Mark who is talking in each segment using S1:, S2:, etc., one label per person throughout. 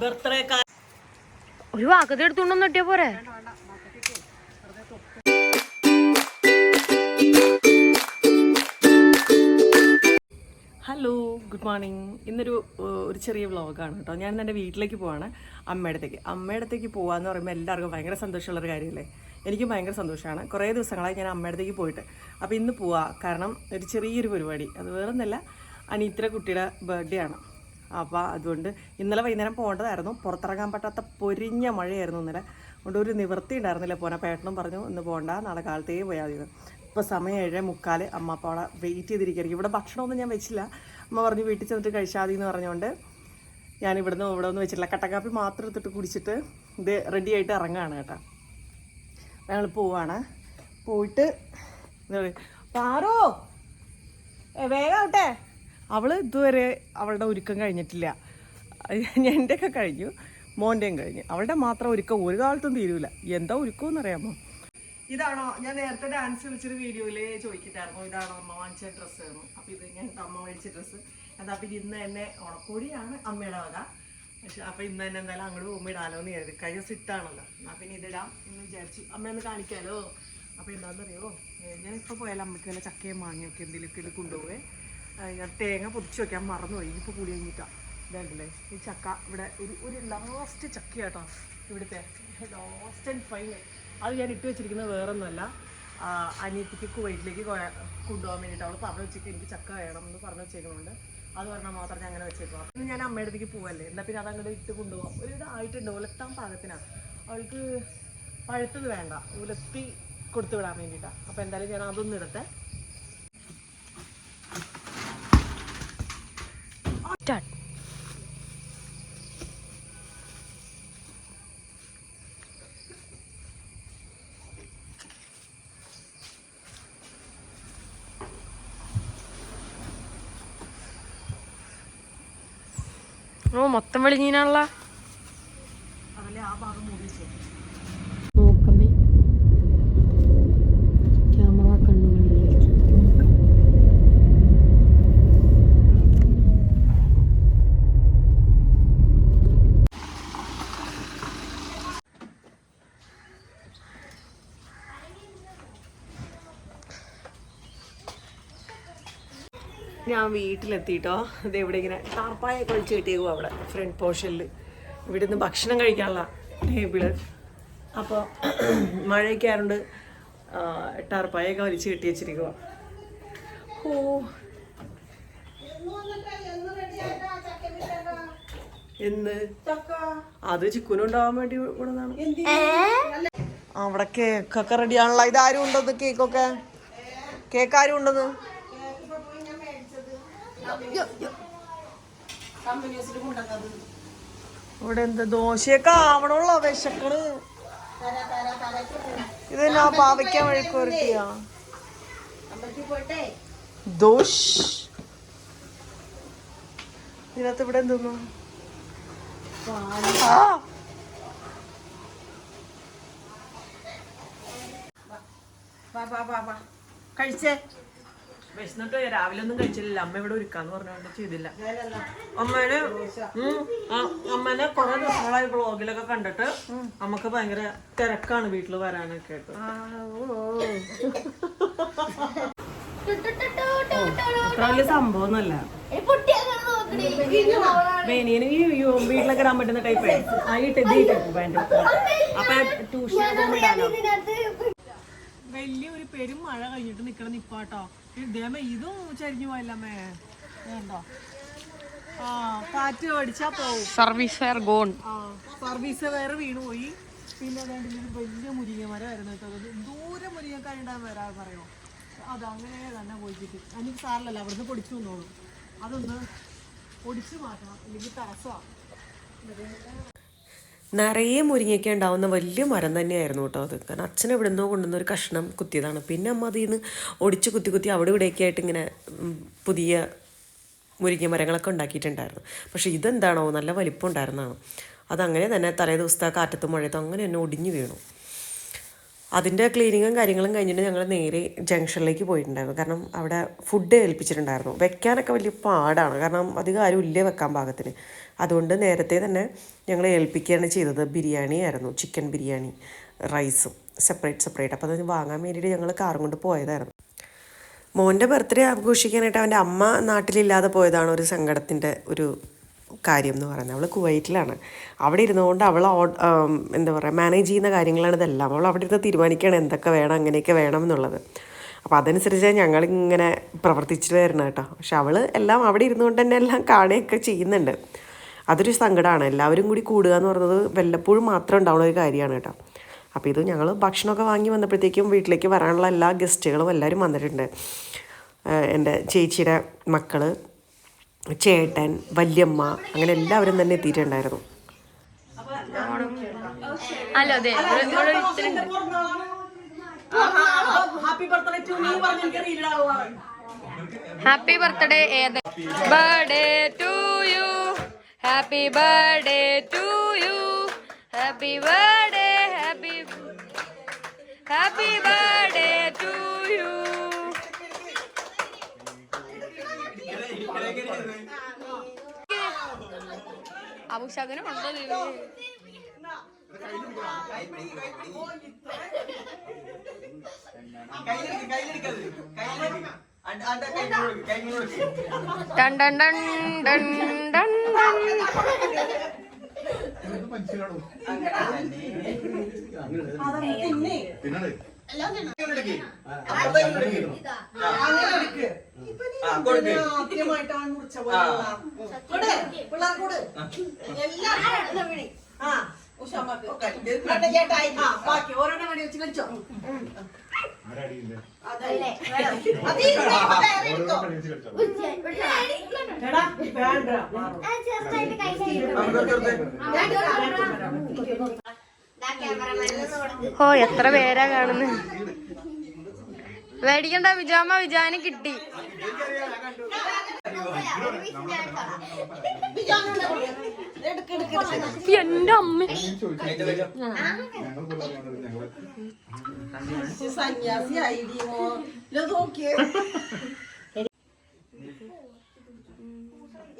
S1: Birthday
S2: ഒരു വാക്കത്തെ എടുത്തുകൊണ്ടൊന്നും ഇട്ടിയ പോരെ?
S1: Hello good morning ഇന്നൊരു ഒരു ചെറിയ വ്ളോഗാണ് കേട്ടോ. ഞാൻ ഇന്ന് എന്റെ വീട്ടിലേക്ക് പോവാണ് അമ്മയുടെ അടുത്തേക്ക്. അമ്മയുടെ അടുത്തേക്ക് പോകാന്ന് പറയുമ്പോൾ എല്ലാവർക്കും ഭയങ്കര സന്തോഷമുള്ളൊരു കാര്യമല്ലേ? എനിക്കും ഭയങ്കര സന്തോഷമാണ്. കുറേ ദിവസങ്ങളായി ഞാൻ അമ്മയുടെ അടുത്തേക്ക് പോയിട്ട്. അപ്പോൾ ഇന്ന് പോവാം. കാരണം ഒരു ചെറിയൊരു പരിപാടി. അത് വേറെ ഒന്നല്ല അനീത്തിര കുട്ടിയുടെ ബർത്ത്ഡേ ആണ്. അപ്പോൾ അതുകൊണ്ട് ഇന്നലെ വൈകുന്നേരം പോകേണ്ടതായിരുന്നു. പുറത്തിറങ്ങാൻ പറ്റാത്ത പൊരിഞ്ഞ മഴയായിരുന്നു ഇന്നലെ. അതുകൊണ്ട് ഒരു നിവൃത്തി ഉണ്ടായിരുന്നില്ല പോന പേട്ടനും പറഞ്ഞു ഇന്ന് പോകണ്ട നാളെ കാലത്തേ പോയാൽ മതി ഇപ്പോൾ സമയം ഏഴ് മുക്കാൽ അമ്മ അപ്പോൾ അവിടെ വെയിറ്റ് ചെയ്തിരിക്കുകയായിരിക്കും. ഇവിടെ ഭക്ഷണമൊന്നും ഞാൻ വെച്ചില്ല. അമ്മ പറഞ്ഞു വീട്ടിൽ ചെന്നിട്ട് കഴിച്ചാൽ മതി എന്ന് പറഞ്ഞുകൊണ്ട് ഞാൻ ഇവിടുന്ന് ഇവിടെ ഒന്നും വെച്ചിട്ടില്ല. കട്ടക്കാപ്പി മാത്രം എടുത്തിട്ട് കുടിച്ചിട്ട് ഇത് റെഡി ആയിട്ട് ഇറങ്ങുകയാണ് കേട്ടോ. ഞങ്ങൾ പോവാണ്. പോയിട്ട് എന്താ പറയുക പാറോ വേഗം ആവട്ടെ. അവൾ ഇതുവരെ അവളുടെ ഒരുക്കം കഴിഞ്ഞിട്ടില്ല. എന്റെയൊക്കെ കഴിഞ്ഞു മോന്റെയും കഴിഞ്ഞു. അവളുടെ മാത്രം ഒരുക്കം ഒരു കാലത്തും തീരൂല. എന്താ ഒരുക്കം അറിയാമോ ഇതാണോ? ഞാൻ നേരത്തെ ഡാൻസ് കളിച്ചൊരു വീഡിയോയിൽ ചോദിക്കിട്ടായിരുന്നു ഇതാണോ അമ്മ വാങ്ങിച്ച ഡ്രസ്സ് അപ്പോൾ ഇത് ഞാൻ അമ്മ മേടിച്ച ഡ്രസ്സ് എന്താ പിന്നെ ഇന്ന് തന്നെ ഉണക്കോടിയാണ് അമ്മയുടെ വക. പക്ഷെ അപ്പോൾ ഇന്ന് തന്നെ എന്തായാലും അങ്ങോട്ട് പോകുമ്പോൾ ഇടാലോ എന്ന് കരുതി കഴിഞ്ഞ സിട്ടാണല്ലോ എന്നാൽ പിന്നെ ഇതിടാം എന്ന് വിചാരിച്ചു. അമ്മയൊന്ന് കാണിക്കാലോ? അപ്പോൾ എന്താണെന്നറിയോ ഞാൻ ഇപ്പോൾ പോയാലും അമ്മയ്ക്ക് വല്ല ചക്കയും മാങ്ങയൊക്കെ എന്തെങ്കിലുമൊക്കെ ഞാൻ തേങ്ങ പൊതിച്ച് വെക്കാൻ മറന്നുപോയി. ഇനിയിപ്പോൾ കൂടി കഴിഞ്ഞിട്ടാണ് ഇതാണ്ടല്ലേ ഈ ചക്ക ഇവിടെ ഒരു ഒരു ലാസ്റ്റ് ചക്ക കേട്ടോ ഇവിടുത്തെ. ലാസ്റ്റ് ആൻഡ് ഫൈനൽ അത് ഞാൻ ഇട്ട് വെച്ചിരിക്കുന്നത് വേറൊന്നുമല്ല. ഒന്നുമല്ല അനിയത്തിക്ക് കുവൈറ്റിലേക്ക് കൊണ്ടുപോകാൻ വേണ്ടിയിട്ട് അവൾ പറഞ്ഞു വെച്ചിട്ട് എനിക്ക് ചക്ക വേണം എന്ന് പറഞ്ഞു വെച്ചേക്കുന്നുണ്ട്. അത് പറഞ്ഞാൽ മാത്രം ഞാൻ അങ്ങനെ വെച്ചേക്കും അപ്പം ഞാൻ അമ്മയുടെ അടുത്തേക്ക് പോവല്ലേ? എന്നാൽ പിന്നെ അതങ്ങോട്ട് ഇട്ട് കൊണ്ടുപോകാം ഒരു ഇതായിട്ടുണ്ട് ഉലത്താൻ പാകത്തിനാണ് അവൾക്ക് പഴുത്തത് വേണ്ട. ഉലത്തി കൊടുത്തു വിടാൻ വേണ്ടിയിട്ടാണ് അപ്പോൾ എന്തായാലും ഞാൻ അതൊന്നും ഇടട്ടെ.
S2: സ്റ്റാർട്ട് ഓ മൊത്തം വെളിഞ്ഞീനാണല്ലോ.
S1: അതല്ലേ ആ ഭാഗം മൂടി വെച്ചേക്കും. വീട്ടിലെത്തിയിട്ടോ ഇത് ഇവിടെ ഇങ്ങനെ ടാർപ്പായ കഴിച്ച് കിട്ടിയേക്കും അവിടെ ഫ്രണ്ട് പോർഷനിൽ ഇവിടെ നിന്ന് ഭക്ഷണം കഴിക്കാനുള്ള ടേബിൾ. അപ്പോൾ മഴയൊക്കെ ആയതുകൊണ്ട് ടാർപ്പായൊക്കെ വലിച്ച് കെട്ടി വെച്ചിരിക്കുക ഓ എന്ത് അത് ചിക്കുനുണ്ടാവാൻ വേണ്ടി കൂടുന്നതാണ് അവിടെ കേക്കൊക്കെ റെഡിയാണല്ലോ ഇതാരും ഉണ്ടോ കേക്കൊക്കെ കേക്ക് ആരും ഉണ്ടെന്ന് ഇവിടെ എന്താ ദോശയൊക്കെ ആവണുള്ള വിശക്കണ്? ഇത് എന്നാ പാവയ്ക്കാൻ വഴിക്കൊരുക്കിയാ ദോഷ് ഇതിനകത്ത് ഇവിടെ എന്തോന്നു? ആ. കഴിച്ചേ. വിശന്നിട്ട് രാവിലെ ഒന്നും കഴിച്ചില്ല അമ്മ ഇവിടെ ഒരുക്കാന്ന് പറഞ്ഞുകൊണ്ട് ചെയ്തില്ല. അമ്മേനെ അമ്മേനെ കുറെ ദിവസങ്ങളായി ബ്ലോഗിലൊക്കെ കണ്ടിട്ട് നമുക്ക് ഭയങ്കര തിരക്കാണ് വീട്ടിൽ വരാനൊക്കെ ആയിട്ട്. അത്ര വലിയ സംഭവമൊന്നുമല്ല ബനിയന് ഈ വീട്ടിലൊക്കെ ഇടാൻ പറ്റുന്ന ടൈപ്പ് ആ ഈ ടൈപ്പ് ഈ ടൈപ്പ് പാന്റ് അപ്പൊ ട്യൂഷൻ വലിയ ഒരു പെരും മഴ കഴിഞ്ഞിട്ട് നിക്കണ നിപ്പാട്ടോ. ഇതേമ ഇതും ചരിഞ്ഞു പോയല്ലേ വേണ്ടോ ആ കാറ്റ് അടിച്ചാ പോവും.
S2: സർവീസ് ഫെയർ ഗോൺ
S1: ആ സർവീസ് വേറെ വീണ് പോയി. പിന്നെ ഒരു വലിയ മുരിങ്ങ മരം ആയിരുന്നു കേട്ടോ. ദൂരെ മുരിങ്ങക്കായ വരാൻ വരാ പറയോ? അത് അങ്ങനെ തന്നെ പോയിട്ട് എനിക്ക് സാറിലല്ല അവിടുന്ന് പൊടിച്ചു വന്നോളൂ. അതൊന്ന് പൊടിച്ചു മാറ്റണം. അല്ലെങ്കിൽ തടസ്സമാണ്
S3: നിറയെ മുരിങ്ങയ്ക്ക ഉണ്ടാവുന്ന വലിയ മരം തന്നെയായിരുന്നു കേട്ടോ അത്. കാരണം അച്ഛൻ എവിടെ നിന്നോ കൊണ്ടുവന്ന ഒരു കഷ്ണം കുത്തിയതാണ്. പിന്നെ അമ്മ അതിൽ നിന്ന് ഒടിച്ച് കുത്തി കുത്തി അവിടെ ഇവിടെയൊക്കെ ആയിട്ട് ഇങ്ങനെ പുതിയ മുരിങ്ങ മരങ്ങളൊക്കെ ഉണ്ടാക്കിയിട്ടുണ്ടായിരുന്നു. പക്ഷേ ഇതെന്താണോ നല്ല വലിപ്പം ഉണ്ടായിരുന്നതാണ്. അതങ്ങനെ തന്നെ തലേ ദിവസത്തെ കാറ്റത്തും മഴയത്തും അങ്ങനെ തന്നെ ഒടിഞ്ഞു വീണു. അതിന്റെ ക്ലീനിങ്ങും കാര്യങ്ങളും കഴിഞ്ഞിട്ട് ഞങ്ങൾ നേരെ ജംഗ്ഷനിലേക്ക് പോയിട്ടുണ്ടായിരുന്നു. കാരണം അവിടെ ഫുഡ് ഏൽപ്പിച്ചിട്ടുണ്ടായിരുന്നു. വെക്കാനൊക്കെ വലിയ പാടാണ്. കാരണം അധികം ആരും ഇല്ല വെക്കാൻ പാകത്തിന്. അതുകൊണ്ട് നേരത്തെ തന്നെ ഞങ്ങൾ ഏൽപ്പിക്കുകയാണ് ചെയ്തത്. ബിരിയാണി ആയിരുന്നു. ചിക്കൻ ബിരിയാണി റൈസും സെപ്പറേറ്റ് സെപ്പറേറ്റ് അപ്പോൾ അത് വാങ്ങാൻ വേണ്ടിയിട്ട് ഞങ്ങൾ കാറും കൊണ്ട് പോയതായിരുന്നു. മോന്റെ ബർത്ത്ഡേ ആഘോഷിക്കാനായിട്ട് അവന്റെ അമ്മ നാട്ടിലില്ലാതെ പോയതാണ് ഒരു സങ്കടത്തിന്റെ ഒരു കാര്യം എന്ന് പറയുന്നത്. അവൾ കുവൈറ്റിലാണ്. അവിടെ ഇരുന്നുകൊണ്ട് അവൾ എന്താ പറയുക മാനേജ് ചെയ്യുന്ന കാര്യങ്ങളാണ് ഇതെല്ലാം. അവൾ അവിടെ ഇരുന്ന് തീരുമാനിക്കുകയാണ് എന്തൊക്കെ വേണം അങ്ങനെയൊക്കെ വേണം എന്നുള്ളത്. അപ്പോൾ അതനുസരിച്ച് ഞങ്ങളിങ്ങനെ പ്രവർത്തിച്ചിട്ട് വരുന്നത് കേട്ടോ. പക്ഷെ അവൾ എല്ലാം അവിടെ ഇരുന്നുകൊണ്ട് തന്നെ എല്ലാം കാണുകയൊക്കെ ചെയ്യുന്നുണ്ട്. അതൊരു സങ്കടമാണ് എല്ലാവരും കൂടി കൂടുക എന്ന് പറയുന്നത് വല്ലപ്പോഴും മാത്രം ഉണ്ടാവുന്ന ഒരു കാര്യമാണ് കേട്ടോ. അപ്പോൾ ഇത് ഞങ്ങൾ ഭക്ഷണമൊക്കെ വാങ്ങി വന്നപ്പോഴത്തേക്കും വീട്ടിലേക്ക് വരാനുള്ള എല്ലാ ഗസ്റ്റുകളും എല്ലാവരും വന്നിട്ടുണ്ട്. എന്റെ ചേച്ചിയുടെ മക്കൾ ചേട്ടൻ വല്യമ്മ അങ്ങനെ എല്ലാവരും തന്നെ എത്തിയിട്ടുണ്ടായിരുന്നു.
S2: അല്ല അതെ
S1: ഹാപ്പി ബർത്ത്ഡേ
S2: ഏത്? Birthday to you happy birthday to you happy birthday happy happy birthday അബുഷാദിനെ കൊണ്ടുവന്നില്ലേ ഡൺ ഡൺ ഡൺ ഡൺ ഡൺ ഡൺ.
S1: ആദ്യമായിട്ടാണ് മുറിച്ച പോലെയുള്ള. കൊടു, പിള്ളേർക്ക് കൊടു. ആ, ബാക്കി ഓരോന്നും കൂടി വെച്ച് കഴിച്ചോ വേണ്ട മാറും.
S2: ഓ എത്ര പേരാ കാണുന്നത് മേടിക്കണ്ട വിജാമ വിജാന് കിട്ടി. എന്റെ അമ്മ.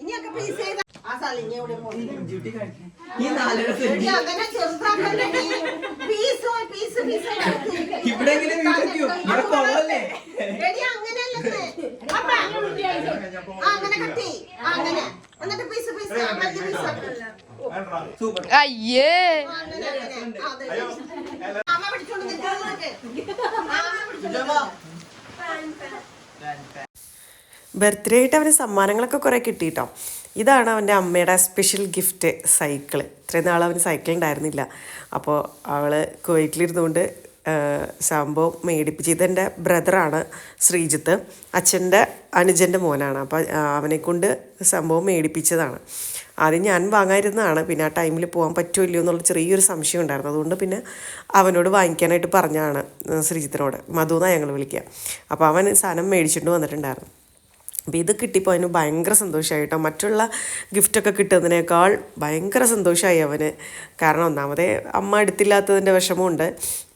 S1: ഇനിയൊക്കെ പ്ലീസ് ചെയ്ത. ആ സ്ഥലം എവിടെ പീസ്
S4: ഇവിടെ കൊള്ളാല്ലേ?
S2: അയ്യേ.
S3: ബർത്ത്ഡേ ആയിട്ട് അവന് സമ്മാനങ്ങളൊക്കെ കുറെ കിട്ടി കേട്ടോ ഇതാണ് അവന്റെ അമ്മയുടെ സ്പെഷ്യൽ ഗിഫ്റ്റ് സൈക്കിൾ ഇത്രയും നാൾ അവന് സൈക്കിൾ ഉണ്ടായിരുന്നില്ല. അപ്പോൾ അവൾ കുവൈറ്റിലിരുന്നുകൊണ്ട് സംഭവം മേടിപ്പിച്ച് ഇതെന്റെ ബ്രദറാണ് ശ്രീജിത്ത്. അച്ഛന്റെ അനുജന്റെ മോനാണ്. അപ്പോൾ അവനെക്കൊണ്ട് സംഭവം മേടിപ്പിച്ചതാണ്. ആദ്യം ഞാൻ വാങ്ങാതിരുന്നതാണ്. പിന്നെ ആ ടൈമിൽ പോകാൻ പറ്റുമോ ഇല്ലയോ എന്നുള്ള ചെറിയൊരു സംശയം ഉണ്ടായിരുന്നു. അതുകൊണ്ട് പിന്നെ അവനോട് വാങ്ങിക്കാനായിട്ട് പറഞ്ഞാണ് ശ്രീജിത്തിനോട്. മധുന്നാണ് ഞങ്ങൾ വിളിക്കുക. അപ്പോൾ അവൻ സാധനം മേടിച്ചിട്ട് വന്നിട്ടുണ്ടായിരുന്നു. അപ്പോൾ ഇത് കിട്ടിയപ്പോൾ അവന് ഭയങ്കര സന്തോഷമായി കേട്ടോ. മറ്റുള്ള ഗിഫ്റ്റൊക്കെ കിട്ടുന്നതിനേക്കാൾ ഭയങ്കര സന്തോഷമായി അവന്. കാരണം ഒന്നാമതേ അമ്മ എടുത്തില്ലാത്തതിന്റെ വിഷമമുണ്ട്.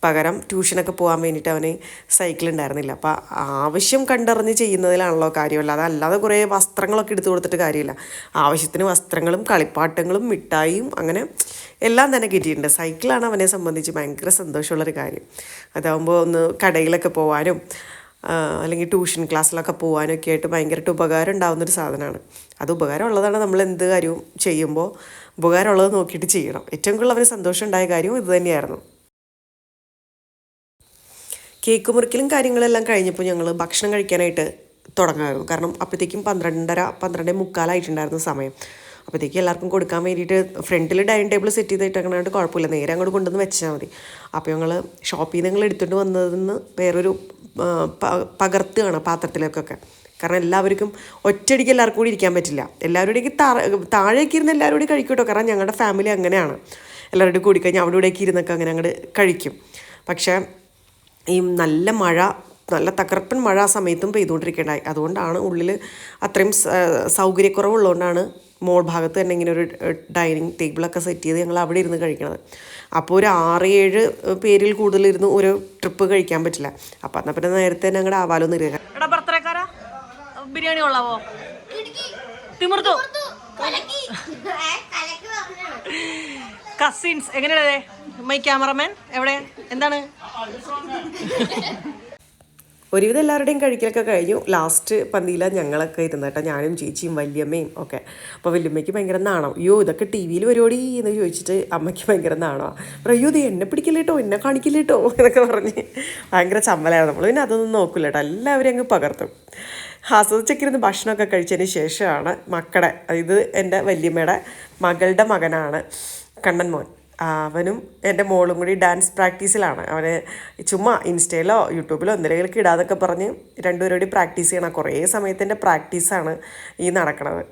S3: പകരം ട്യൂഷനൊക്കെ പോകാൻ വേണ്ടിയിട്ട് അവന് സൈക്കിൾ ഉണ്ടായിരുന്നില്ല. അപ്പോൾ ആവശ്യം കണ്ടറിഞ്ഞ് ചെയ്യുന്നതിലാണല്ലോ കാര്യമല്ല അതല്ലാതെ കുറേ വസ്ത്രങ്ങളൊക്കെ എടുത്തു കൊടുത്തിട്ട് കാര്യമില്ല. ആവശ്യത്തിന് വസ്ത്രങ്ങളും കളിപ്പാട്ടങ്ങളും മിഠായിയും അങ്ങനെ എല്ലാം തന്നെ കിട്ടിയിട്ടുണ്ട്. സൈക്കിളാണ് അവനെ സംബന്ധിച്ച് ഭയങ്കര സന്തോഷമുള്ളൊരു കാര്യം. അതാകുമ്പോൾ ഒന്ന് കടയിലൊക്കെ പോകാനും അല്ലെങ്കിൽ ട്യൂഷൻ ക്ലാസ്സിലൊക്കെ പോകാനൊക്കെ ആയിട്ട് ഭയങ്കരമായിട്ട് ഉപകാരം ഉണ്ടാകുന്നൊരു സാധനമാണ്. അത് ഉപകാരമുള്ളതാണ് നമ്മൾ എന്ത് കാര്യവും ചെയ്യുമ്പോൾ ഉപകാരമുള്ളത് നോക്കിയിട്ട് ചെയ്യണം. ഏറ്റവും കൂടുതൽ അവന് സന്തോഷം ഉണ്ടായ കാര്യവും ഇത് തന്നെയായിരുന്നു. കേക്ക് മുറിക്കലും കാര്യങ്ങളെല്ലാം കഴിഞ്ഞപ്പോൾ ഞങ്ങൾ ഭക്ഷണം കഴിക്കാനായിട്ട് തുടങ്ങാമായിരുന്നു കാരണം അപ്പോഴത്തേക്കും പന്ത്രണ്ടര പന്ത്രണ്ടേ മുക്കാലായിട്ടുണ്ടായിരുന്നു സമയം. അപ്പോഴത്തേക്കും എല്ലാവർക്കും കൊടുക്കാൻ വേണ്ടിയിട്ട് ഫ്രണ്ടിൽ ഡൈനിങ് ടേബിൾ സെറ്റ് ചെയ്തിട്ടേക്കണായിട്ട് കുഴപ്പമില്ല. നേരെ അങ്ങോട്ട് കൊണ്ടുവന്ന് വെച്ചാൽ മതി. അപ്പോൾ ഞങ്ങൾ ഷോപ്പിൽ നിന്ന് ഞങ്ങൾ എടുത്തുകൊണ്ട് വന്നതെന്ന് വേറൊരു പകർത്തുകയാണ് പാത്രത്തിലേക്കൊക്കെ. കാരണം എല്ലാവർക്കും ഒറ്റയടിക്ക് എല്ലാവർക്കും കൂടി ഇരിക്കാൻ പറ്റില്ല. എല്ലാവരുടെയും താഴേക്ക് ഇരുന്ന് എല്ലാവരും കൂടി കഴിക്കൂട്ടോ കാരണം ഞങ്ങളുടെ ഫാമിലി അങ്ങനെയാണ്. എല്ലാവരുടെ കൂടി കഴിഞ്ഞാൽ അവിടെ ഇവിടേക്ക് ഇരുന്നൊക്കെ അങ്ങനെ അങ്ങോട്ട് കഴിക്കും. പക്ഷേ ഈ നല്ല മഴ നല്ല തകർപ്പൻ മഴ ആ സമയത്തും പെയ്തുകൊണ്ടിരിക്കേണ്ടായി അതുകൊണ്ടാണ് ഉള്ളിൽ അത്രയും സൗകര്യക്കുറവുള്ളതുകൊണ്ടാണ് മോൾ ഭാഗത്ത് തന്നെ ഇങ്ങനെ ഒരു ഡൈനിങ് ടേബിളൊക്കെ സെറ്റ് ചെയ്ത് ഞങ്ങൾ അവിടെ ഇരുന്ന് കഴിക്കണത്. അപ്പോൾ ഒരു ആറ് ഏഴ് പേരിൽ കൂടുതൽ ഇരുന്ന് ഒരു ട്രിപ്പ് കഴിക്കാൻ പറ്റില്ല. അപ്പോൾ എന്നാൽ പിന്നെ നേരത്തെ തന്നെ അങ്ങോട്ട് ആവാലോ എന്ന് ഇരുക
S1: ബിരിയാണി കൊള്ളാവോ? തിമിർത്തു. കസിൻസ് എങ്ങനെയല്ലേ മൈ ക്യാമറമാൻ എവിടെ? എന്താണ്?
S3: ഒരുവിധം എല്ലാവരുടെയും കഴിക്കലൊക്കെ കഴിഞ്ഞു. ലാസ്റ്റ് പന്തിയിലാണ് ഞങ്ങളൊക്കെ ഇരുന്ന് കേട്ടോ. ഞാനും ചേച്ചിയും വല്യമ്മയും ഒക്കെ. അപ്പോൾ വല്യമ്മയ്ക്ക് ഭയങ്കര നാണം. അയ്യോ ഇതൊക്കെ ടി വിയിൽ പരിപാടി എന്ന് ചോദിച്ചിട്ട് അമ്മയ്ക്ക് ഭയങ്കര നാണോ അപ്പോൾ അയ്യോ ഇത് എന്നെ പിടിക്കില്ലേട്ടോ എന്നെ കാണിക്കില്ലേട്ടോ എന്നൊക്കെ പറഞ്ഞ് ഭയങ്കര ചമ്മലായിരുന്നു. നമ്മൾ പിന്നെ അതൊന്നും നോക്കില്ല കേട്ടോ എല്ലാവരും അങ്ങ് പകർത്തും. ആസ്വദിച്ചൊക്കെ ഭക്ഷണമൊക്കെ കഴിച്ചതിന് ശേഷമാണ് മക്കളെ ഇത് എന്റെ വല്യമ്മയുടെ മകളുടെ മകനാണ് കണ്ണൻ മോൻ അവനും എന്റെ മോളും കൂടി ഡാൻസ് പ്രാക്ടീസിലാണ്. അവന് ചുമ്മാ ഇൻസ്റ്റയിലോ യൂട്യൂബിലോ എന്തെങ്കിലുമൊക്കെ ഇടാതൊക്കെ പറഞ്ഞ് രണ്ടുപേരോടി കൂടി പ്രാക്ടീസ് ചെയ്യണം. കുറേ സമയത്തിന്റെ പ്രാക്ടീസാണ് ഈ നടക്കുന്നത്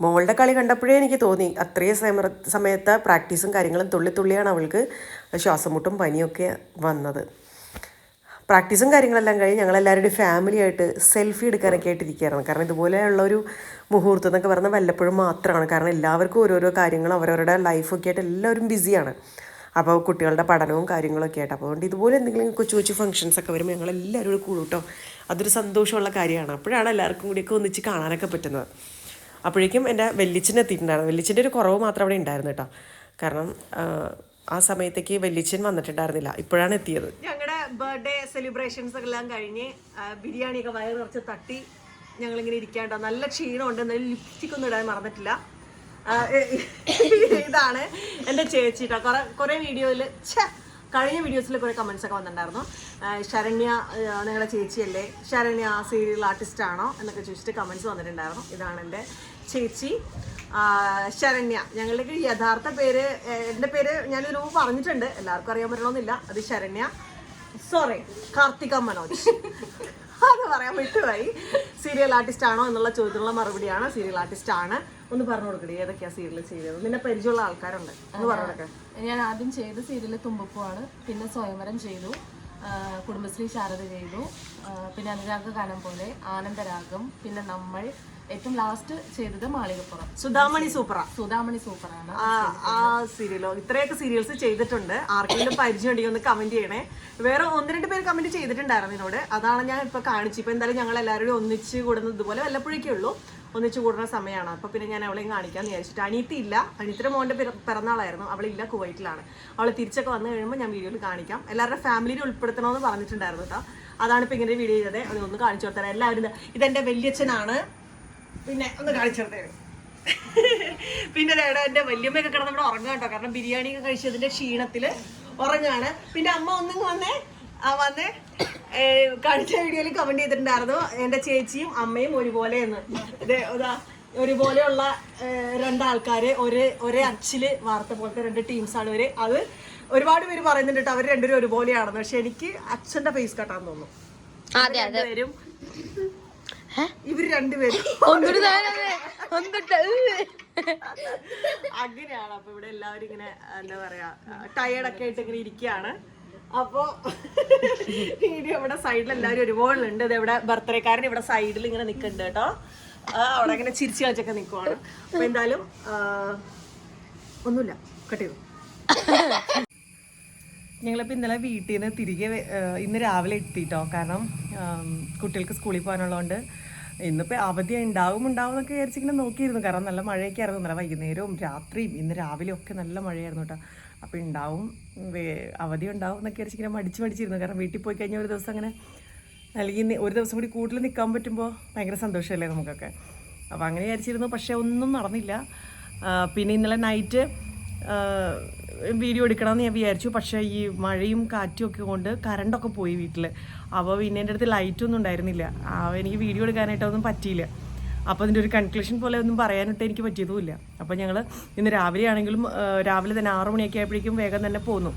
S3: മോളുടെ കളി കണ്ടപ്പോഴേ എനിക്ക് തോന്നി. അത്രയും സമയ സമയത്ത് പ്രാക്ടീസും കാര്യങ്ങളും തുള്ളി തുള്ളിയാണ് അവൾക്ക് ശ്വാസം മുട്ടും പനിയൊക്കെ വന്നത്. പ്രാക്ടീസും കാര്യങ്ങളെല്ലാം കഴിഞ്ഞ് ഞങ്ങളെല്ലാവരുടെയും ഫാമിലി ആയിട്ട് സെൽഫി എടുക്കാനൊക്കെ ആയിട്ട് കാരണം ഇതുപോലെയുള്ള ഒരു മുഹൂർത്തം എന്നൊക്കെ പറഞ്ഞാൽ വല്ലപ്പോഴും മാത്രമാണ്. കാരണം എല്ലാവർക്കും ഓരോരോ കാര്യങ്ങളും അവരവരുടെ ലൈഫൊക്കെ ആയിട്ട് എല്ലാവരും ബിസിയാണ് അപ്പോൾ കുട്ടികളുടെ പഠനവും കാര്യങ്ങളൊക്കെ ആയിട്ട്. അപ്പോൾ അതുകൊണ്ട് ഇതുപോലെ എന്തെങ്കിലും കൊച്ചു കൊച്ചു ഫംഗ്ഷൻസ് ഒക്കെ വരുമ്പോൾ ഞങ്ങളെല്ലാവരും കൂടി കൂടും കേട്ടോ. അതൊരു സന്തോഷമുള്ള കാര്യമാണ്. അപ്പോഴാണ് എല്ലാവർക്കും കൂടിയൊക്കെ ഒന്നിച്ച് കാണാനൊക്കെ പറ്റുന്നത്. അപ്പോഴേക്കും എന്റെ വെല്ലിച്ചൻ എത്തിയിട്ടുണ്ടായിരുന്നു. വെല്ലിച്ചന്റെ ഒരു കുറവ് മാത്രം അവിടെ ഉണ്ടായിരുന്നു കേട്ടോ. കാരണം ആ സമയത്തേക്ക് വെല്ലിച്ചൻ വന്നിട്ടുണ്ടായിരുന്നില്ല. ഇപ്പോഴാണ് എത്തിയത്.
S1: ഞങ്ങളുടെ ബർത്ത്ഡേ സെലിബ്രേഷൻസ് എല്ലാം കഴിഞ്ഞ് ബിരിയാണി ബിരിയാണിയൊക്കെ വയറ് നിറച്ച് തട്ടി ഞങ്ങളിങ്ങനെ ഇരിക്കാണ്ടോ. നല്ല ക്ഷീണമുണ്ട്. എന്നാലും ലിപ്സ്റ്റിക് ഒന്നും ഇടാൻ മറന്നിട്ടില്ല. ഇതാണ് എന്റെ ചേച്ചി കേട്ടോ കുറെ കുറേ വീഡിയോയിൽ കഴിഞ്ഞ വീഡിയോസിൽ കുറേ കമൻസ് ഒക്കെ വന്നിട്ടുണ്ടായിരുന്നു. ശരണ്യ നിങ്ങളുടെ ചേച്ചിയല്ലേ? ശരണ്യ സീരിയൽ ആർട്ടിസ്റ്റ് ആണോ എന്നൊക്കെ ചോദിച്ചിട്ട് കമൻസ് വന്നിട്ടുണ്ടായിരുന്നു. ഇതാണ് എന്റെ ചേച്ചി. ശരണ്യ. ഞങ്ങളുടെ യഥാർത്ഥ പേര് എന്റെ പേര് മുമ്പ് പറഞ്ഞിട്ടുണ്ട്. എല്ലാവർക്കും അറിയാൻ പറ്റണമെന്നില്ല അത് ശരണ്യ. സോറി കാർത്തിക മനോജ്. അത് പറയാൻ വിട്ടുപോയി. സീരിയൽ ആർട്ടിസ്റ്റ് ആണോ എന്നുള്ള ചോദ്യത്തിനുള്ള മറുപടിയാണ് സീരിയൽ ആർട്ടിസ്റ്റ് ആണ്. ഒന്ന് പറഞ്ഞു കൊടുക്കടി ഏതൊക്കെയാ സീരിയൽ ചെയ്തത്? നിന്നെ പരിചയമുള്ള ആൾക്കാരുണ്ട്. ഒന്ന് പറഞ്ഞു കൊടുക്കേ.
S5: ഞാൻ ആദ്യം ചെയ്ത സീരിയൽ തുമ്പപ്പൂവാണ്. പിന്നെ സ്വയംവരം ചെയ്തു. കുടുംബശ്രീ ശാരദ ചെയ്തു. പിന്നെ അനുരാഗ ഗാനം പോലെ ആനന്ദരാഗം പിന്നെ നമ്മൾ ഏറ്റവും ലാസ്റ്റ് ചെയ്തത് മാളികപ്പുറം.
S1: സുധാമണി സൂപ്പറ.
S5: സുധാമണി സൂപ്പറാണ്.
S1: ആ സീരിയലോ ഇത്രയൊക്കെ സീരിയൽസ് ചെയ്തിട്ടുണ്ട്. ആർക്കെങ്കിലും പരിചയം ഉണ്ടെങ്കിൽ ഒന്ന് കമന്റ് ചെയ്യണേ. വേറെ ഒന്ന് രണ്ട് പേര് കമന്റ് ചെയ്തിട്ടുണ്ടായിരുന്നു എന്നോട്. അതാണ് ഞാൻ ഇപ്പൊ കാണിച്ചു ഇപ്പൊ എന്തായാലും ഞങ്ങൾ എല്ലാവരും ഒന്നിച്ച് കൂടുന്നത് ഇതുപോലെ വല്ലപ്പോഴേക്കേ ഉള്ളൂ. ഒന്നിച്ച് കൂടുന്ന സമയമാണ്. അപ്പൊ പിന്നെ ഞാൻ അവളെയും കാണിക്കാന്ന് വിചാരിച്ചിട്ട്. അനീത്തി ഇല്ല. അനീത്തിയുടെ മോന്റെ പിറ- പിറന്നാളായിരുന്നു. അവളില്ല കുവൈറ്റിലാണ്. അവൾ തിരിച്ചൊക്കെ വന്നു കഴിയുമ്പോൾ ഞാൻ വീഡിയോയിൽ കാണിക്കാം. എല്ലാവരുടെ ഫാമിലിയിൽ ഉൾപ്പെടുത്തണമെന്ന് പറഞ്ഞിട്ടുണ്ടായിരുന്നു കേട്ടോ. അതാണ് ഇപ്പൊ ഇങ്ങനെ വീഡിയോ ചെയ്തത്. അതൊന്ന് കാണിച്ചു കൊടുത്തരാം. എല്ലാവരും ഇതെന്റെ വല്യച്ഛനാണ്. പിന്നെ ഒന്ന് കാണിച്ചെടുത്തേ പിന്നെ ദേടാ എന്റെ വല്യമ്മയൊക്കെ കിടന്ന് ഇവിടെ ഉറങ്ങാം കേട്ടോ. കാരണം ബിരിയാണി ഒക്കെ കഴിച്ചതിന്റെ ക്ഷീണത്തിൽ ഉറങ്ങാണ് പിന്നെ അമ്മ ഒന്നും വന്നേ. ആ വന്നേ. കാണിച്ച വീഡിയോയിൽ കമന്റ് ചെയ്തിട്ടുണ്ടായിരുന്നു. എന്റെ ചേച്ചിയും അമ്മയും ഒരുപോലെ എന്ന്. ഇത് ഇതാ ഒരുപോലെയുള്ള രണ്ടാൾക്കാര് ഒരേ ഒരേ അച്ചിൽ വാർത്ത പോലത്തെ രണ്ട് ടീംസാണ് ഇവർ. അത് ഒരുപാട് പേര് പറയുന്നുണ്ട് കേട്ടോ അവർ രണ്ടുപേരും ഒരുപോലെയാണെന്ന്. പക്ഷെ എനിക്ക് അച്ഛന്റെ ഫേസ് കട്ടാന്ന് തോന്നുന്നു. രണ്ടുപേരും ഇവർ രണ്ടുപേരും. അങ്ങനെയാണ്. അപ്പൊ ഇവിടെ എല്ലാവരും ഇങ്ങനെ എന്താ പറയാ ടയേർഡ് ഒക്കെ ആയിട്ട് ഇങ്ങനെ ഇരിക്കുകയാണ്. അപ്പോ വീഡിയോ ഇവിടെ സൈഡിൽ എല്ലാവരും ഒരുപോലെ ഉണ്ട് ഇത് ഇവിടെ ബർത്ത്ഡേക്കാരൻ ഇവിടെ സൈഡിൽ ഇങ്ങനെ നിൽക്കുന്നുണ്ട് കേട്ടോ. അവിടെ ഇങ്ങനെ ചിരിച്ചു കളിച്ചൊക്കെ നിൽക്കുവാണ് അപ്പൊ എന്തായാലും ഒന്നുമില്ല. കട്ട് ചെയ്തു. ഞങ്ങളിപ്പോൾ ഇന്നലെ വീട്ടിൽ നിന്ന് തിരികെ ഇന്ന് രാവിലെ എത്തിയിട്ടോ കാരണം കുട്ടികൾക്ക് സ്കൂളിൽ പോകാനുള്ളതുകൊണ്ട് ഇന്നിപ്പോൾ അവധി ഉണ്ടാവും ഉണ്ടാവും എന്നൊക്കെ വിചാരിച്ചിങ്ങനെ നോക്കിയിരുന്നു. കാരണം നല്ല മഴയൊക്കെ ആയിരുന്നു. ഇന്നലെ വൈകുന്നേരവും രാത്രിയും ഇന്ന് രാവിലെ ഒക്കെ നല്ല മഴയായിരുന്നു കേട്ടോ. അപ്പോൾ ഉണ്ടാവും അവധി ഉണ്ടാവും എന്നൊക്കെ വിചാരിച്ചിങ്ങനെ മടിച്ച് മടിച്ചിരുന്നു. കാരണം വീട്ടിൽ പോയി കഴിഞ്ഞാൽ ഒരു ദിവസം അങ്ങനെ അല്ലെങ്കിൽ ഒരു ദിവസം കൂടി കൂടുതൽ നിൽക്കാൻ പറ്റുമ്പോൾ ഭയങ്കര സന്തോഷമല്ലേ നമുക്കൊക്കെ. അപ്പോൾ അങ്ങനെ വിചാരിച്ചിരുന്നു. പക്ഷേ ഒന്നും നടന്നില്ല. പിന്നെ ഇന്നലെ നൈറ്റ് വീഡിയോ എടുക്കണമെന്ന് ഞാൻ വിചാരിച്ചു. പക്ഷേ ഈ മഴയും കാറ്റും ഒക്കെ കൊണ്ട് കറണ്ടൊക്കെ പോയി വീട്ടിൽ അപ്പോൾ പിന്നെ എന്റെ അടുത്ത് ലൈറ്റൊന്നും ഉണ്ടായിരുന്നില്ല. എനിക്ക് വീഡിയോ എടുക്കാനായിട്ടൊന്നും പറ്റിയില്ല. അപ്പോൾ അതിന്റെ ഒരു കൺക്ലൂഷൻ പോലെ ഒന്നും പറയാനായിട്ട് എനിക്ക് പറ്റിയതുമില്ല. അപ്പോൾ ഞങ്ങൾ ഇന്ന് രാവിലെ ആണെങ്കിലും രാവിലെ തന്നെ ആറു മണിയൊക്കെ ആയപ്പോഴേക്കും വേഗം തന്നെ പോന്നു.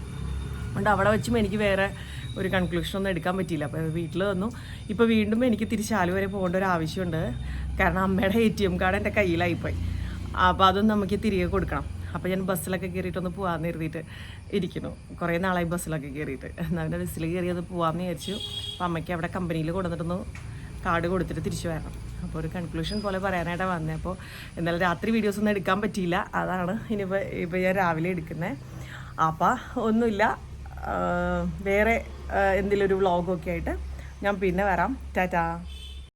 S1: അതുകൊണ്ട് അവിടെ വെച്ചും എനിക്ക് വേറെ ഒരു കൺക്ലൂഷൻ ഒന്നും എടുക്കാൻ പറ്റിയില്ല. അപ്പോൾ വീട്ടിൽ വന്നു. ഇപ്പോൾ വീണ്ടും എനിക്ക് തിരിച്ച് ആലു വരെ പോകേണ്ട ഒരു ആവശ്യമുണ്ട്. കാരണം അമ്മയുടെ എ ടി എം കാർഡ് എന്റെ കയ്യിലായിപ്പോയി. അപ്പോൾ അതൊന്നും നമുക്ക് തിരികെ കൊടുക്കണം. അപ്പോൾ ഞാൻ ബസ്സിലൊക്കെ കയറിയിട്ടൊന്ന് പോകാമെന്ന് കരുതിയിട്ട് ഇരിക്കുന്നു. കുറേ നാളായി ബസ്സിലൊക്കെ കയറിയിട്ട് എന്നാൽ പിന്നെ ബസ്സിൽ കയറി അത് പോകാമെന്ന് വിചാരിച്ചു. അപ്പോൾ അമ്മയ്ക്ക് അവിടെ കമ്പനിയിൽ കൊണ്ടുവന്നിട്ടൊന്ന് കാർഡ് കൊടുത്തിട്ട് തിരിച്ചു വരണം. അപ്പോൾ ഒരു കൺക്ലൂഷൻ പോലെ പറയാനായിട്ടാണ് വന്നത് അപ്പോൾ ഇന്നലെ രാത്രി വീഡിയോസ് ഒന്നും എടുക്കാൻ പറ്റിയില്ല. അതാണ് ഇനിയിപ്പോൾ ഇപ്പോൾ ഞാൻ രാവിലെ എടുക്കുന്നത് അപ്പോൾ ഒന്നുമില്ല. വേറെ എന്തെങ്കിലും ഒരു വ്ളോഗൊക്കെ ആയിട്ട് ഞാൻ പിന്നെ വരാം. ടാറ്റാ.